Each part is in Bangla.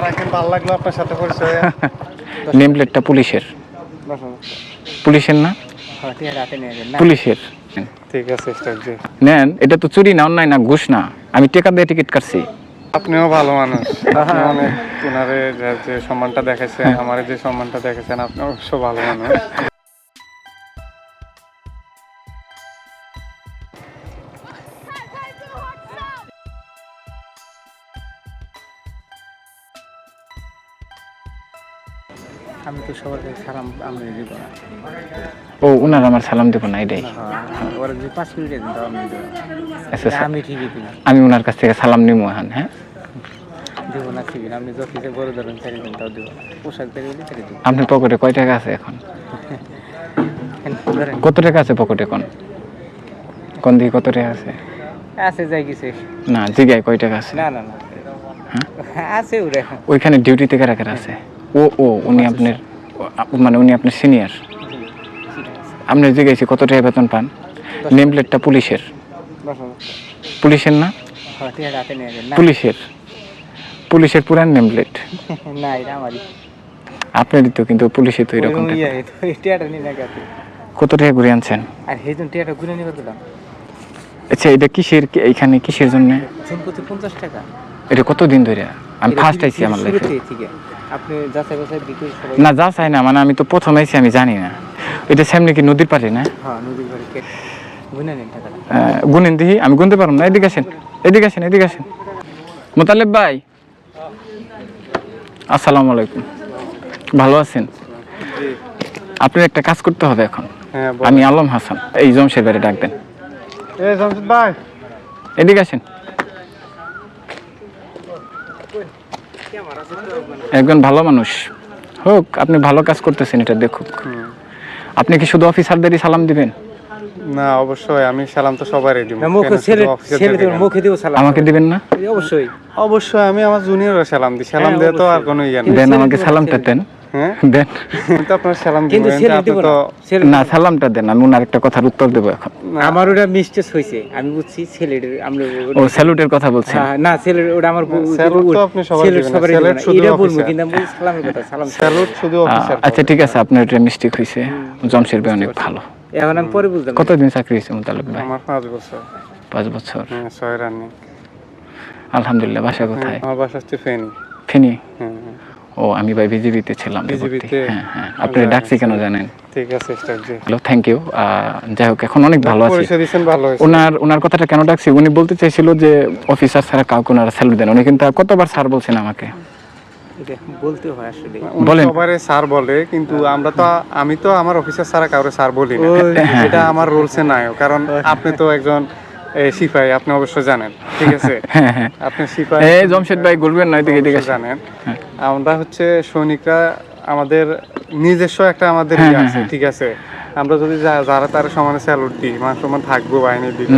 রাখেন ভালো লাগল আপনার সাথে পরিচয়। নেম প্লেটটা পুলিশের। পুলিশের না? পুলিশের। ঠিক আছে নেন এটা তো চুরি না অন্যায় না ঘুষ না। আমি টেকা দিয়ে টিকিট কাটছি। আপনিও ভালো মানুষ। অনেক ওনারে যে- সম্মানটা দেখাচ্ছেন আমার যে সম্মানটা দেখেছেন আপনি অবশ্য ভালো মানুষ। আমি তো সবার কাছে সালাম আমি দিব না। ও উনার আমার সালাম দেবো না এটাই। হ্যাঁ, ওরা যদি পাঁচ মিনিটে দিন তাও আমি দিব। আচ্ছা, স্যার। আমি ঠিকই দিলাম আমি উনার কাছ থেকে সালাম নিবো এখন হ্যাঁ? দিব না ঠিকই। আপনি যত বড় ধরুন চারি দিন তাও দিব পোশাক দেরি হলে চারি দিব। আপনার পকেটে কয় টাকা আছে এখন? কত টাকা আছে পকেটে কোন কোন দিকে কত টাকা আছে? আছে যাই গেছে। না জিগায় কয় টাকা আছে? না না না। আছে ওরা ওইখানে ডিউটিতে কারা কারা আছে? ও ও উনি আপনার মানে উনি আপনার সিনিয়র আপনি জিজ্ঞাসি কত টাকা বেতন পান? নেম প্লেটটা পুলিশের। পুলিশের না? হ্যাঁ না? পুলিশের। পুলিশের পুরান নেম প্লেট না এটা আমারই। আপনারই তো কিন্তু পুলিশে তো এরকম কত টাকা ঘুরে আনছেন? আর ঘুরে নিয়ে দিলাম আচ্ছা এটা কিসের এখানে কিসের জন্য? ঝুমকোতে পঞ্চাশ টাকা। এটা কত দিন ধরে? আমি ফার্স্ট আইছি আমার লাইফে থেকে থেকে? আপনি যাচাই বাছাই বিক্রি না যা চাই না মানে আমি তো প্রথম আইছি আমি জানি না। এটা সামনে কি নদীর পাড়ে না? হ্যাঁ নদীর গুনেন দিহি আমি গুনতে পারব না। এদিকে আসেন এদিকে আসেন এদিকে আসেন। মোতালেব ভাই। আসসালামু আলাইকুম। ভালো আছেন? আপনার একটা কাজ করতে হবে এখন। হ্যাঁ আমি আলম হাসান এই জমশের বাড়ি ডাক দেন। এই এদিকে আসেন। একজন ভালো মানুষ। হোক আপনি ভালো কাজ করতেছেন এটা দেখুক। আপনি কি শুধু অফিসারদেরই সালাম দিবেন? না অবশ্যই আমি সালাম তো সবারই দিব। মুখে ছেলে ছেলে দিব সালাম আমাকে দিবেন না? অবশ্যই। অবশ্যই আমি আমার জুনিয়র সালাম দিই। সালাম হ্যাঁ, দিয়ে তো আর কোনো ইয়া নেই। দেন আমাকে সালাম সালামটা দেন হ্যাঁ? দেন। তো আপনার সালাম কিন্তু ছেলে আপনি না না সালামটা দেন আমি ওনার একটা কথার উত্তর দেবো এখন। আমার ওটা মিস্টেক হয়েছে আমি বুঝছি ছেলের আমরা ও স্যালুটের কথা বলছেন? হ্যাঁ, না ছেলের ওটা আমার স্যালুট তো আপনি সবাই দিবেন না, সবারই স্যালুট দিবেন না। শুধু এটা বলব কিন্তু আমি সালামের কথা সালাম স্যালুট শুধু অফিসার আচ্ছা ঠিক আছে আপনার এটা মিস্টেক হয়েছে জমশের ভাই অনেক ভালো। এখন আমি পরে বুঝলাম। কতদিন চাকরি হয়েছে মোতালেব ভাই? আমার বছর। হ্যাঁ ছয় রানিং। আলহামদুলিল্লাহ বাসা কোথায়? আমার বাসা হচ্ছে ফেনি। ফেনি? হ্যাঁ হ্যাঁ। ও আমি ভাই বিজেপিতে ছিলাম হ্যাঁ হ্যাঁ। আপনি ডাকছি কেন জানেন? ঠিক আছে star ji. Hello thank you যাই হোক এখন অনেক ভালো আছি। ওনার ওনার কথাটা কেন ডাকছি? উনি বলতে চাইছিল যে অফিসার ছাড়া কাউকে ওনারা স্যালুট দেন। উনি কিন্তু কতবার স্যার বলছেন আমাকে? বলতে হয় আসলে। বলেন। সবারে স্যার বলে কিন্তু আমরা তো আমি তো আমার অফিসার ছাড়া কাউরে স্যার বলি না। এটা আমার রুলসে নাই কারণ আপনি তো একজন আপনি অবশ্যই জানেন ঠিক আছে? হ্যাঁ হ্যাঁ। আপনি এই জমশেদ ভাই ঘুরবেন না এদিকে এদিকে অবশ্যই জানেন। আমরা হচ্ছে সৈনিকরা আমাদের নিজস্ব একটা আমাদের হ্যাঁ, ইয়ে হ্যাঁ, আছে হ্যাঁ। ঠিক আছে? আমরা যদি যারা তার সমানে স্যালুট দিই মান সম্মান থাকব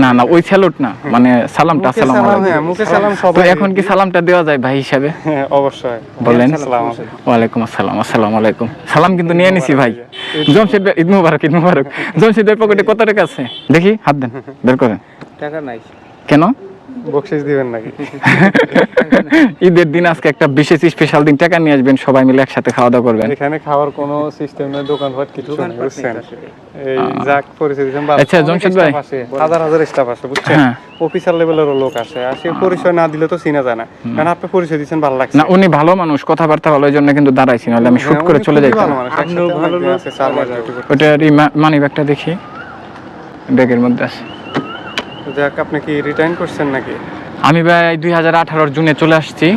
না না ওই স্যালুট না মানে সালামটা সালাম আলাইকুম। হ্যাঁ মুখে সালাম সবাই এখন কি সালামটা দেওয়া যায় ভাই হিসাবে? হ্যাঁ অবশ্যই। বলেন। ওয়ালাইকুম আসসালাম আসসালামু আলাইকুম। সালাম কিন্তু নিয়ে নিছি ভাই। জমশেদ ভাই ঈদ মুবারক ঈদ মুবারক। জমশেদ ভাই পকেটে কত টাকা আছে? দেখি হাত দেন বের করেন। টাকা নাই। কেন? বকশিস দিবেন নাকি? ঈদের দিন আজকে একটা বিশেষ স্পেশাল দিন টাকা নিয়ে আসবেন সবাই মিলে একসাথে খাওয়া দাওয়া করবেন। এখানে খাওয়ার কোনো সিস্টেম নেই দোকানপাট কিছু নেই বুঝছেন? এই যাক পরিচয় আচ্ছা, জমশেদ ভাই। হাজার হাজার স্টাফ আসে বুঝছেন? হ্যাঁ। অফিসার লেভেলেরও লোক আসে আসে পরিচয় না দিলে তো চিনা যায় না। কারণ আপনি পরিচয় দিচ্ছেন ভালো লাগছে। না উনি ভালো মানুষ কথাবার্তা ভালো এই জন্য কিন্তু দাঁড়াইছি নাহলে আমি শুট হ্যাঁ, করে চলে যাই ভালো মানুষ, আছে। ওটার মানি ব্যাগটা দেখি ব্যাগের মধ্যে আছে। যাক আপনি কি রিটার্ন করছেন নাকি? আমি ভাই দুই হাজার আঠারোর জুনে চলে আসছি।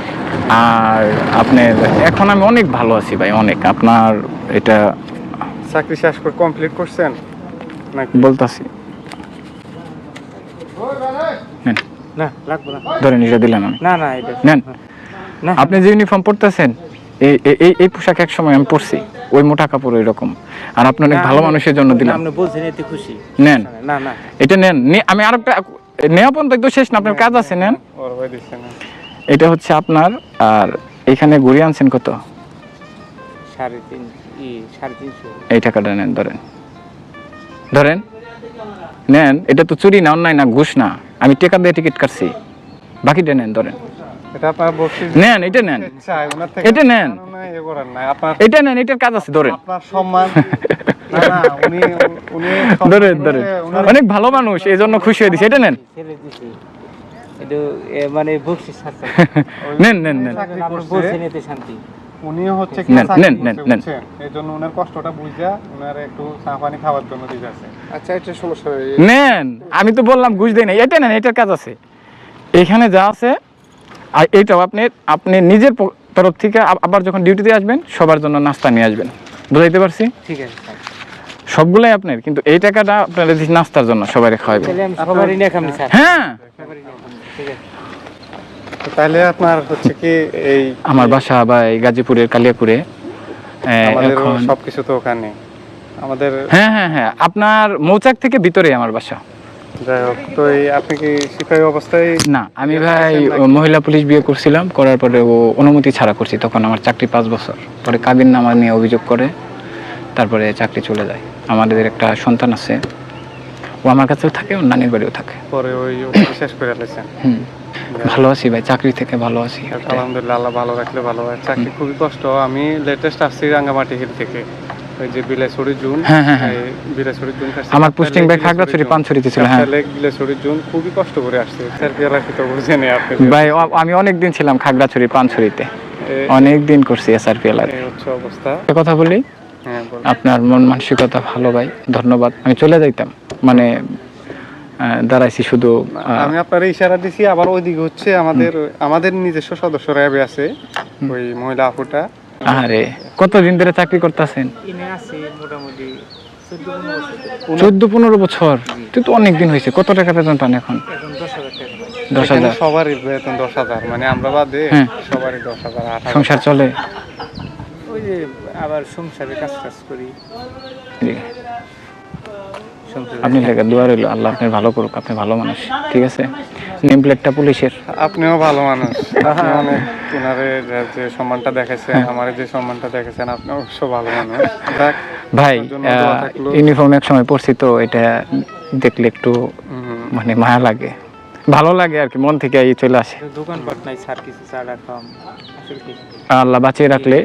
আর আপনার এখন আমি অনেক ভালো আছি ভাই অনেক। আপনার এটা চাকরি শেষ করে কমপ্লিট করছেন নাকি? বলতাছি। নেন, না লাগবে না। ধরেন এটা দিলাম আমি। না না এটা নেন। না। আপনি যে ইউনিফর্ম পরতেছেন এই এই পোশাক এক সময় আমি পরছি। ওই মোটা কাপড় এরকম। আর আপনি অনেক ভালো মানুষের জন্য দিলাম। আপনি বলছেন এতে খুশি। নেন। না না এটা নেন। আমি আরেকটা নেওয়া পর্যন্ত একদম শেষ না আপনার কাজ আছে নেন। ওর ভাই দিচ্ছেন এটা হচ্ছে আপনার আর এখানে ঘুরে আনছেন কত? এই টাকাটা নেন ধরেন। ধরেন। নেন এটা তো চুরি না অন্যায় না ঘুষ না। আমি টেকা দিয়ে টিকিট কাটছি। বাকিটা নেন ধরেন। এটা এটা আপনার বকশিস নেন এটা নেন। চাই ওনার থেকে এটা নেন। জানানো নাই, এ করার নাই। আপনার এটা নেন এটার কাজ আছে ধরেন। আপনার সম্মান। না না উনি উনি ধরেন ধরেন। অনেক ভালো মানুষ এই জন্য খুশি হয়ে দিছে। এটা নেন। মানে শান্তি। হচ্ছে কি ওনার কষ্টটা বুঝা ওনার একটু চা পানি খাওয়ার জন্য দিতে আছে। আচ্ছা এটা সমস্যা নেন আমি তো বললাম ঘুষ দেই না এটা নেন এটার কাজ আছে। এখানে যা আছে আর এইটাও আপনি আপনি নিজের তরফ থেকে আবার যখন ডিউটিতে আসবেন সবার জন্য নাস্তা নিয়ে আসবেন। বুঝাইতে পারছি? ঠিক আছে সবগুলাই আপনার কিন্তু এই টাকাটা আপনার নাস্তার জন্য সবাই খাওয়াবেন হ্যাঁ। তাহলে আপনার হচ্ছে কি এই আমার বাসা বা এই গাজীপুরের কালিয়াপুরে সবকিছু তো ওখানে। আমাদের হ্যাঁ হ্যাঁ হ্যাঁ। আপনার মৌচাক থেকে ভিতরে আমার বাসা। যাই হোক তো এই আপনি কি সিপাহী অবস্থায় না আমি ভাই মহিলা পুলিশ বিয়ে করছিলাম করার পরে ও অনুমতি ছাড়া করছি তখন আমার চাকরি পাঁচ বছর। পরে কাবিন নামা নিয়ে অভিযোগ করে তারপরে চাকরি চলে যায়। আমাদের একটা সন্তান আছে ও আমার কাছেও থাকে ওর নানির বাড়িও থাকে। পরে ওই শেষ করে ফেলেছেন? হুম ভালো আছি ভাই চাকরি থেকে ভালো আছি আলহামদুলিল্লাহ আল্লাহ ভালো রাখলে ভালো হয়। চাকরি খুবই কষ্ট আমি লেটেস্ট আসছি রাঙ্গামাটি হিল থেকে। যে বিলাইছড়ি জুন হ্যাঁ, হ্যাঁ, হ্যাঁ। জুন আমার পোস্টিং খাগড়াছড়ি পানছড়িতে ছিল হ্যাঁ। লেক জুন খুবই কষ্ট করে আসছে। স্যার রাখি তো বুঝেন আপনি। ভাই আমি অনেক দিন ছিলাম খাগড়াছড়ি পানছড়িতে। অনেক দিন করছি অবস্থা। কথা বলি? আপনার মন মানসিকতা ভালো ভাই। ধন্যবাদ। আমি চলে যাইতাম। মানে দাঁড়াইছি শুধু আমি আপনার ইশারা দিছি আবার ওইদিকে হচ্ছে আমাদের আমাদের নিজস্ব সদস্য র্যাবে আছে ওই মহিলা আপুটা। আরে কতদিন ধরে চাকরি করতেছেন? মোটামুটি চোদ্দ পনেরো বছর। তুই তো অনেক দিন হয়েছে। কত টাকা বেতন পান এখন? এখন দশ হাজার সবারই বেতন দশ হাজার। মানে আমরা বাদে হ্যাঁ। সবারই দশ হাজার আট সংসার চলে? ওই যে আবার সংসারে কাজ টাজ করি। আপনি লেগে দোয়া রইল। আল্লাহ আপনার ভালো করুক আপনি ভালো মানুষ। ঠিক আছে? নেম প্লেটটা পুলিশের। আপনিও ভালো মানুষ। আপনি যে- সম্মানটা দেখাইছেন আমার যে সম্মানটা দেখেছেন আপনি অবশ্য ভালো মানুষ। ভাই। ইউনিফর্ম এক সময় পরছি তো এটা দেখলে একটু মানে মায়া লাগে। ভালো লাগে আর কি মন থেকে এই চলে আসে। আল্লাহ বাঁচিয়ে রাখলে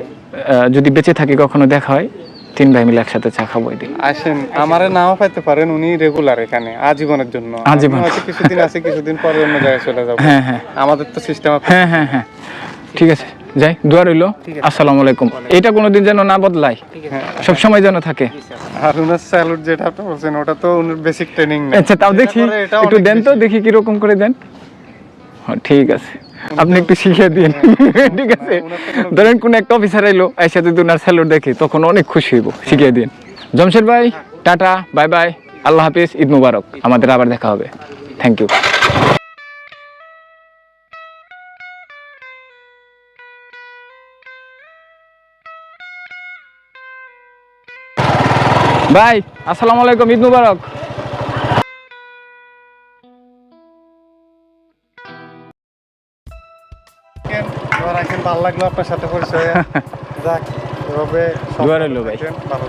যদি বেঁচে থাকি কখনো দেখা হয় তিন ভাই মিলে একসাথে চা খাব দিন। আসেন আমারে নাও পাইতে পারেন উনি রেগুলার এখানে আজীবনের জন্য। আজীবন। কিছুদিন আছে কিছুদিন পরে অন্য জায়গায় চলে যাব। হ্যাঁ হ্যাঁ। আমাদের তো সিস্টেম হ্যাঁ হ্যাঁ হ্যাঁ। ঠিক আছে যাই দোয়া রইল। আসসালামু আলাইকুম। এটা কোনোদিন যেন না বদলায়। সব সময় যেন থাকে। আর উনার স্যালুট যেটা আপনি বলছেন ওটা তো উনার বেসিক ট্রেনিং আচ্ছা তাও দেখি। একটু দেন তো দেখি কীরকম করে দেন। হ্যাঁ, ঠিক আছে। আপনি একটু শিখিয়ে দিন। ঠিক আছে। ধরেন কোন একটা অফিসার এলো এসে যদি ওনার স্যালুট দেখি তখন অনেক খুশি হইব। শিখিয়ে দিন। জমশেদ ভাই টাটা বাই বাই। আল্লাহ হাফিজ ঈদ মুবারক। আমাদের আবার দেখা হবে। থ্যাংক ইউ ভাই আসসালামু আলাইকুম ঈদ মুবারক। ভালো লাগল আপনার সাথে পরিচয়। যাক এভাবে ভাই। ভালো